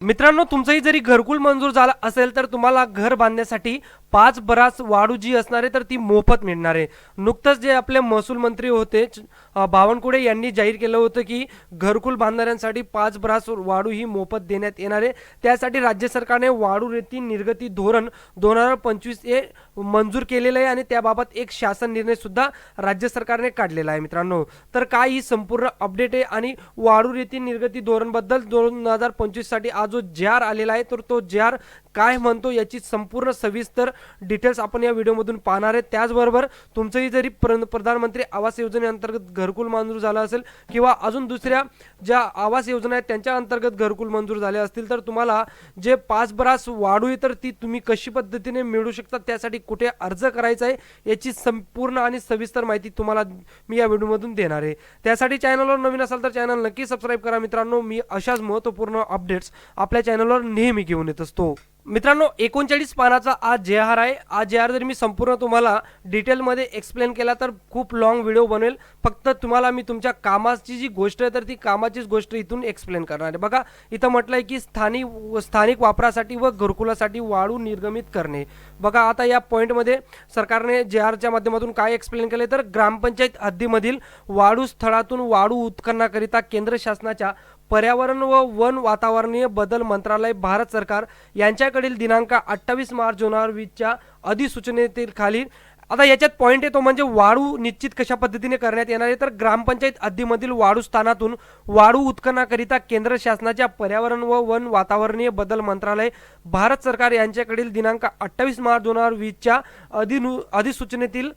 मित्रांनो तुमचंही जरी घरकुल मंजूर झाला असेल तर तुम्हाला घर बांधण्यासाठी पाच बरास वाढू जी असणार आहे तर ती मोफत मिळणार आहे. नुकतंच जे आपले महसूल मंत्री होते बावनकुळे यांनी जाहीर केलं होतं की घरकुल बांधणाऱ्यांसाठी पाच ब्रास वाढू ही मोफत देण्यात येणार आहे. त्यासाठी राज्य सरकारने वाढू रेती निर्गती धोरण दोन हजार पंचवीस हे मंजूर केलेलं आहे आणि त्याबाबत एक शासन निर्णय सुद्धा राज्य सरकारने काढलेला आहे मित्रांनो. तर काय ही संपूर्ण अपडेट आहे आणि वाढू रेती निर्गती धोरणबद्दल दोन हजार पंचवीससाठी आज जो जे आलेला आहे तर तो जे काय म्हणतो याची संपूर्ण सविस्तर डिटेल्स आपण या व्हिडिओमधून पाहणार आहे. त्याचबरोबर तुमचंही जरी प्र- प्रधानमंत्री आवास योजनेअंतर्गत घरकुल मंजूर झालं असेल किंवा अजून दुसऱ्या ज्या आवास योजना आहेत त्यांच्या अंतर्गत घरकुल मंजूर झाले असतील तर तुम्हाला जे पाच बरास वाढू आहे तर ती तुम्ही कशी पद्धतीने मिळू शकता त्यासाठी कुठे अर्ज करायचा आहे याची संपूर्ण आणि सविस्तर माहिती तुम्हाला मी या व्हिडिओमधून देणार आहे. त्यासाठी चॅनलवर नवीन असाल तर चॅनल नक्की सबस्क्राईब करा मित्रांनो. मी अशाच महत्त्वपूर्ण अपडेट्स आपल्या चॅनलवर नेहमी घेऊन येत असतो. मित्रांनो एकोणचाळीस पानाचा आज जे आर आहे. आज जे आर जर मी संपूर्ण तुम्हाला डिटेलमध्ये एक्सप्लेन केला तर खूप लॉंग व्हिडिओ बनेल फक्त तुम्हाला मी तुमच्या कामाची जी गोष्ट आहे तर ती कामाचीच गोष्ट इथून एक्सप्लेन करणार आहे. बघा इथं म्हटलं आहे की स्थानिक स्थानिक वापरासाठी व घरकुलासाठी वाळू निर्गमित करणे. बघा आता या पॉईंटमध्ये सरकारने जे आरच्या माध्यमातून काय एक्सप्लेन केले तर ग्रामपंचायत हद्दीमधील वाळू स्थळातून वाळू उत्खननाकरिता केंद्र शासनाच्या पर्यावरण व वन वातावरणीय बदल मंत्रालय भारत सरकार यांच्याकडील दिनांक अठ्ठावीस मार्च दोन हजार वीसच्या अधिसूचनेतील खाली आता याच्यात पॉईंट येतो म्हणजे वाळू निश्चित कशा पद्धतीने करण्यात येणार आहे? तर ग्रामपंचायत हद्दीमधील वाळू स्थानातून वाळू उत्खननाकरिता केंद्र शासनाच्या पर्यावरण व वन वातावरणीय बदल मंत्रालय भारत सरकार यांच्याकडील दिनांक अठ्ठावीस मार्च दोन हजार वीसच्या अधिनु अधिसूचनेतील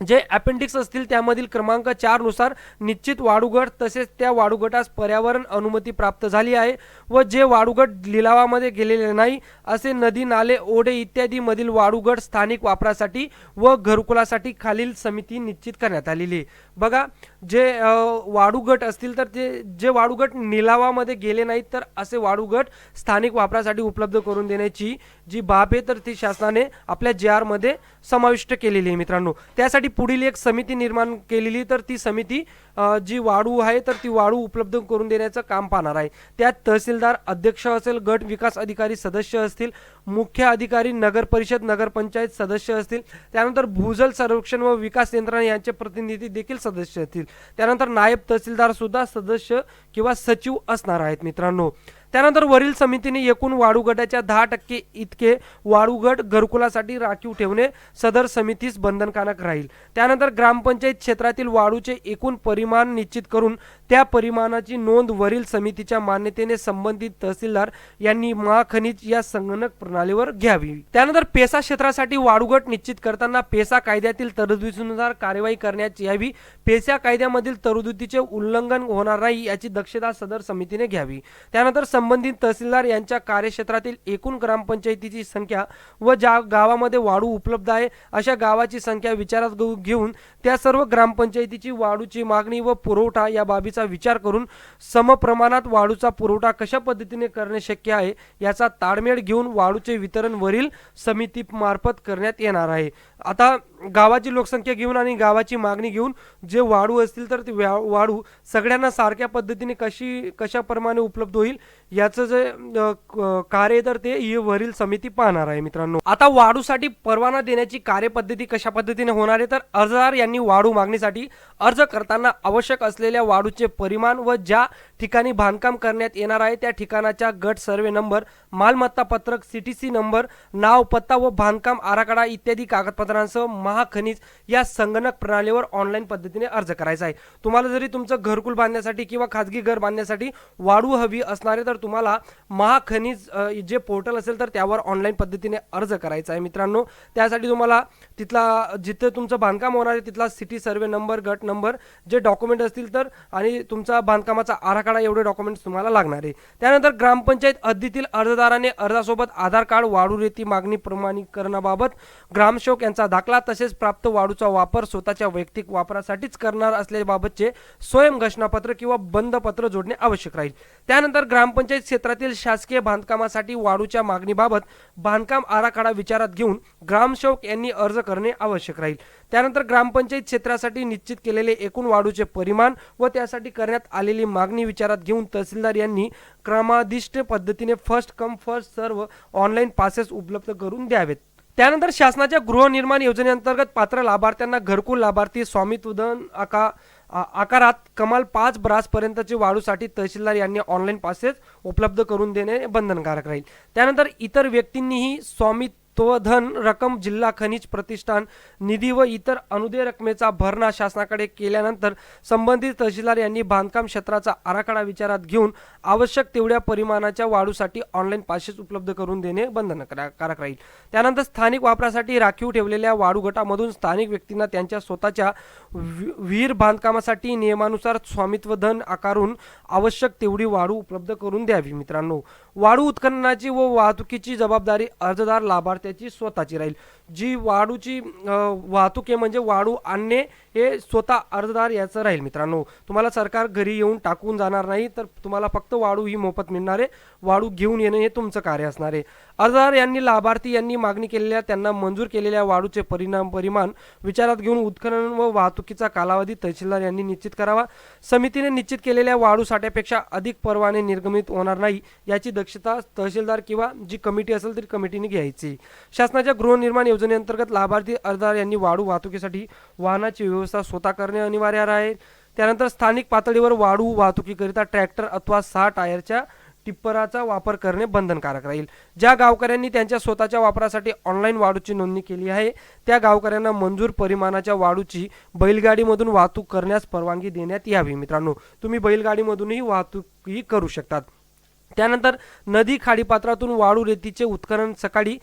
जे अपेंडिक्स असतील त्यामधील क्रमांक चारनुसार निश्चित वाडूगट तसेच त्या वाढूगटास पर्यावरण अनुमती प्राप्त झाली आहे व जे वाडूगट लिलावामध्ये गेलेले नाही असे नदी नाले ओढे इत्यादीमधील मधील स्थानिक वापरासाठी व घरकुलासाठी खालील समिती निश्चित करण्यात आलेली आहे. बघा जे अ, असतील तर ते जे वाढूगट निलावामध्ये गेले नाहीत तर असे वाढूगट स्थानिक वापरासाठी उपलब्ध करून देण्याची जी बाब आहे तर ती शासनाने आपल्या जे आरमध्ये समाविष्ट केलेली आहे मित्रांनो. त्यासाठी पुढील एक समिती निर्माण केलेली तर ती समिती जी वाळू आहे तर ती वाळू उपलब्ध करून देण्याचं काम पाहणार आहे. त्यात तहसीलदार अध्यक्ष असेल गट विकास अधिकारी सदस्य असतील मुख्य अधिकारी नगर परिषद नगरपंचायत सदस्य असतील त्यानंतर भूजल संरक्षण व विकास यंत्रणा यांचे प्रतिनिधी देखील सदस्य असतील. त्यानंतर नायब तहसीलदार सुद्धा सदस्य किंवा सचिव असणार आहेत मित्रांनो. त्यानंतर वरील समितीने एकूण वाळू गटाच्या दहा टक्के इतके वाळू गट घरकुलासाठी राखीव ठेवणे सदर समितीस बंधनकारक राहील. त्यानंतर ग्रामपंचायत क्षेत्रातील वाळूचे एकूण परिमाण निश्चित करून त्या परिमाणाची नोंद वरील समितीच्या मान्यतेने संबंधित तहसीलदार यांनी महाखनिज या संगणक प्रणालीवर घ्यावी. त्यानंतर पेसा क्षेत्रासाठी वाळूगट निश्चित करताना पेसा कायद्यातील तरतुदीनुसार कार्यवाही करण्यात यावी. पेसा कायद्यामधील तरतुदीचे उल्लंघन होणार नाही याची दक्षता सदर समितीने घ्यावी. त्यानंतर संबंधित तहसीलदार यांच्या कार्यक्षेत्रातील एकूण ग्रामपंचायतीची संख्या व ज्या गावामध्ये वाढू उपलब्ध आहे अशा गावाची संख्या विचारात घेऊ- घेऊन त्या सर्व ग्रामपंचायतीची वाढूची मागणी व पुरवठा या बाबीचा विचार करून समप्रमाणात वाढूचा पुरवठा कशा पद्धतीने करणे शक्य आहे याचा ताळमेळ घेऊन वाढूचे वितरण वरील समितीमार्फत करण्यात येणार आहे. आता गावाची लोकसंख्या घेऊन आणि गावाची मागणी घेऊन जे वाढू असतील तर ते वाढू सगळ्यांना सारख्या पद्धतीने कशी कशाप्रमाणे उपलब्ध होईल याचं जे कार्य आहे तर ते वरील समिती पाहणार आहे मित्रांनो. आता वाढूसाठी परवाना देण्याची कार्यपद्धती कशा पद्धतीने होणार आहे तर अर्जदार यांनी वाढू मागणीसाठी अर्ज करताना आवश्यक असलेल्या वाढूचे परिमाण व ज्या ठिकाणी बांधकाम करण्यात येणार आहे त्या ठिकाणाच्या गट सर्वे नंबर मालमत्ता पत्रक सीटीसी नंबर नाव पत्ता व बांधकाम आराखडा इत्यादी कागदपत्रांसह महाखनिज या संगणक प्रणालीवर ऑनलाईन पद्धतीने अर्ज करायचा आहे. तुम्हाला जरी तुमचं घरकुल बांधण्यासाठी किंवा खाजगी घर बांधण्यासाठी वाढू हवी असणारे तर तुम्हाला महाखनिज जे पोर्टल असेल तर त्यावर ऑनलाईन पद्धतीने अर्ज करायचा आहे मित्रांनो. त्यासाठी तुम्हाला तिथला जिथे तुमचं बांधकाम होणार आहे तिथला सिटी सर्वे नंबर गट नंबर जे डॉक्युमेंट असतील तर आणि तुमचा बांधकामाचा आराखडा एवढे डॉक्युमेंट्स तुम्हाला लागणार आहे. त्यानंतर ग्रामपंचायत हद्दीतील अर्जदाराने अर्जासोबत आधार कार्ड वाढू रेती मागणी प्रमाणीकरणाबाबत ग्रामसेवक यांचा दाखला तसेच तसेच प्राप्त वाढूचा वापर स्वतःच्या वैयक्तिक वापरासाठीच करणार असल्याबाबतचे स्वयं घोषणापत्र किंवा बंद पत्र जोडणे आवश्यक राहील. त्यानंतर ग्रामपंचायत क्षेत्रातील शासकीय बांधकामासाठी वाढूच्या मागणीबाबत बांधकाम आराखडा विचारात घेऊन ग्रामसेवक यांनी अर्ज करणे आवश्यक राहील. त्यानंतर ग्रामपंचायत क्षेत्रासाठी निश्चित केलेले एकूण वाढूचे परिमाण व त्यासाठी करण्यात आलेली मागणी विचारात घेऊन तहसीलदार यांनी क्रमादिष्ट पद्धतीने फर्स्ट कम फर्स्ट सर्व ऑनलाईन पासेस उपलब्ध करून द्यावेत. त्यानंतर शासनाच्या गृहनिर्माण योजनेअंतर्गत पात्र लाभार्थ्यांना घरकुल लाभार्थी स्वामित्वधन आका आ- आकारात कमाल पाच ब्रासपर्यंतचे वाढूसाठी तहसीलदार यांनी ऑनलाईन पासेस उपलब्ध करून देणे बंधनकारक राहील. त्यानंतर इतर व्यक्तींनीही स्वामित्वधन रक्कम जिल्हा खनिज प्रतिष्ठान निधी व इतर अनुदेय रकमेचा भरणा शासनाकडे केल्यानंतर संबंधित तहसीलदार यांनी बांधकाम क्षेत्राचा आराखडा विचारात घेऊन आवश्यक तेवढ्या परिमाणाच्या वाढूसाठी ऑनलाईन पासेस उपलब्ध करून देणे बंधनकारक राहील. त्यानंतर स्थानिक वापरासाठी राखीव ठेवलेल्या वाढू गटामधून स्थानिक व्यक्तींना त्यांच्या स्वतःच्या वि- विहीर बांधकामासाठी नियमानुसार स्वामित्व धन आकारून आवश्यक तेवढी वाढू उपलब्ध करून द्यावी मित्रांनो. वाळू उत्खननाची व वाहतुकीची जबाबदारी अर्जदार लाभार्थ्याची स्वतःची राहील. जी वाळूची वाहतूक आहे म्हणजे वाळू आणणे हे स्वतः अर्जदार याचं राहील मित्रांनो. तुम्हाला सरकार घरी येऊन टाकून जाणार नाही तर तुम्हाला फक्त वाळू ही मोफत मिळणार आहे. वाढू घेऊन येणे हे तुमचं कार्य असणार आहे. अर्जदार यांनी लाभार्थी यांनी मागणी केलेल्या त्यांना मंजूर केलेल्या वाढूचे परिणाम परिमाण विचारात घेऊन उत्खनन व वाहतुकीचा कालावधी तहसीलदार यांनी निश्चित करावा. समितीने निश्चित केलेल्या वाढू साठ्यापेक्षा अधिक परवाने निर्गमित होणार नाही याची दक्षता तहसीलदार किंवा जी कमिटी असेल तरी कमिटीने घ्यायची. शासनाच्या गृहनिर्माण योजनेअंतर्गत लाभार्थी अर्जदार यांनी वाढू वाहतुकीसाठी वाहनाची व्यवस्था स्वतः करणे अनिवार्य आहे. त्यानंतर स्थानिक पातळीवर वाढू वाहतुकीकरिता ट्रॅक्टर अथवा सहा टायरच्या टिप्पराचा वापर करणे बंधनकारक राहील. ज्या गावकऱ्यांनी त्यांच्या स्वतःच्या वापरासाठी ऑनलाईन वाढूची नोंदणी केली आहे त्या गावकऱ्यांना मंजूर परिमाणाच्या वाढूची बैलगाडीमधून वाहतूक करण्यास परवानगी देण्यात यावी मित्रांनो. तुम्ही बैलगाडीमधूनही वाहतूकही करू शकतात. त्यानंतर नदी खाडीपात्रातून वाळू रेतीचे उत्खनन सकाळी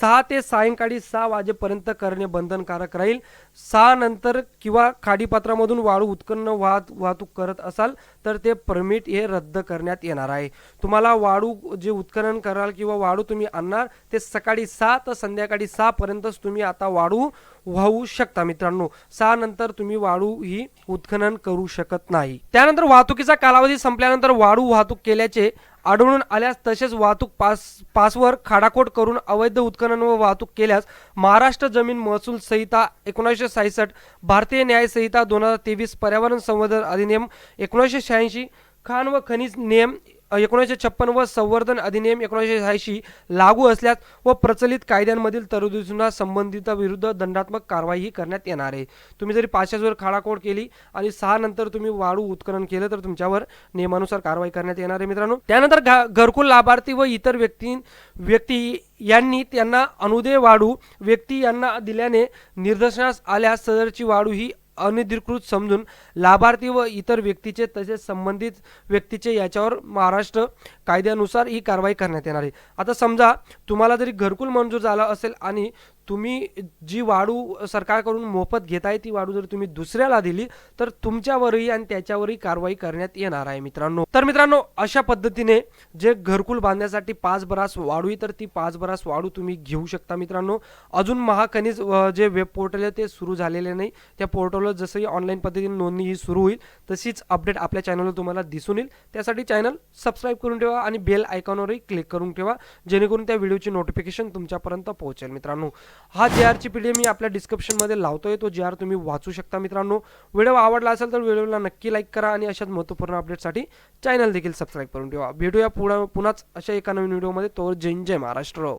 सहा ते सायंकाळी सहा वाजेपर्यंत करणे बंधनकारक राहील. सहा नंतर किंवा खाडीपात्रामधून वाळू उत्खनन वाहत वाहतूक करत असाल तर ते परमिट हे रद्द करण्यात येणार आहे. तुम्हाला वाळू जे उत्खनन कराल किंवा वाळू तुम्ही आणणार ते सकाळी सहा तर संध्याकाळी सहापर्यंतच तुम्ही आता वाळू वाहू शकता मित्रांनो. सहा नंतर तुम्ही वाळू ही उत्खनन करू शकत नाही. त्यानंतर वाहतुकीचा कालावधी संपल्यानंतर वाळू वाहतूक केल्याचे आढळून आल्यास तसेच वाहतूक पास पासवर खाडाखोड करून अवैध उत्खनन व वाहतूक केल्यास महाराष्ट्र जमीन महसूल संहिता एकोणीसशे सासष्ट भारतीय न्याय संहिता दोन हजार तेवीस पर्यावरण संवर्धन अधिनियम एकोणीसशे शहाऐंशी खाण व खनिज नियम एकोणीसशे छप्पन व संवर्धन अधिनियम एकोणीसशे शहाऐंशी लागू असल्यास व प्रचलित कायद्यांमधील तरतुदींना संबंधित विरुद्ध दंडात्मक कारवाई करण्यात येणार आहे. तुम्ही जरी पाचशेवर खाडाखोड केली आणि सहा नंतर तुम्ही वाळू उत्खनन केलं तर तुमच्यावर नियमानुसार कारवाई करण्यात येणार आहे मित्रांनो. त्यानंतर घरकुल लाभार्थी व इतर व्यक्ती व्यक्ती यांनी त्यांना अनुदय वाढू व्यक्ती यांना दिल्याने निर्दर्शनास आल्यास सदरची वाढू ही अनधिकृत समजून लाभार्थी व इतर व्यक्तीचे तसेच संबंधित व्यक्तीचे याच्यावर महाराष्ट्र कायद्यानुसार ही कारवाई करण्यात येणार आहे. आता समजा तुम्हाला जरी घरकुल मंजूर झाला असेल आणि तुम्ही जी वाढू सरकारकडून मोफत घेताय ती वाढू जर तुम्ही दुसऱ्याला दिली तर तुमच्यावरही आणि त्याच्यावरही कारवाई करण्यात येणार आहे मित्रांनो. तर मित्रांनो अशा पद्धतीने जे घरकुल बांधण्यासाठी पाच बरास वाढू तर ती पाच बरास वाढू तुम्ही घेऊ शकता मित्रांनो. अजून महाखनिज जे वेब पोर्टल आहे ते सुरू झालेले नाही. त्या पोर्टलवर जसंही ऑनलाईन पद्धतीने नोंदणी ही सुरू होईल तशीच अपडेट आपल्या चॅनलवर तुम्हाला दिसून येईल. त्यासाठी चॅनल सबस्क्राईब करून ठेवा आणि बेल आयकॉनवरही क्लिक करून ठेवा जेणेकरून त्या व्हिडिओची नोटिफिकेशन तुमच्यापर्यंत पोहोचेल मित्रांनो. हा जे आरची पी डी मी आपल्या डिस्क्रिप्शनमध्ये लावतोय. तो जे आर तुम्ही वाचू शकता मित्रांनो. व्हिडिओ आवडला असेल तर व्हिडिओला नक्की लाईक करा आणि अशाच महत्त्वपूर्ण अपडेटसाठी चॅनल देखील सबस्क्राईब करून ठेवा. भेटूया पुढं पुन्हाच अशा एका नवीन व्हिडिओमध्ये तो जय जय महाराष्ट्र.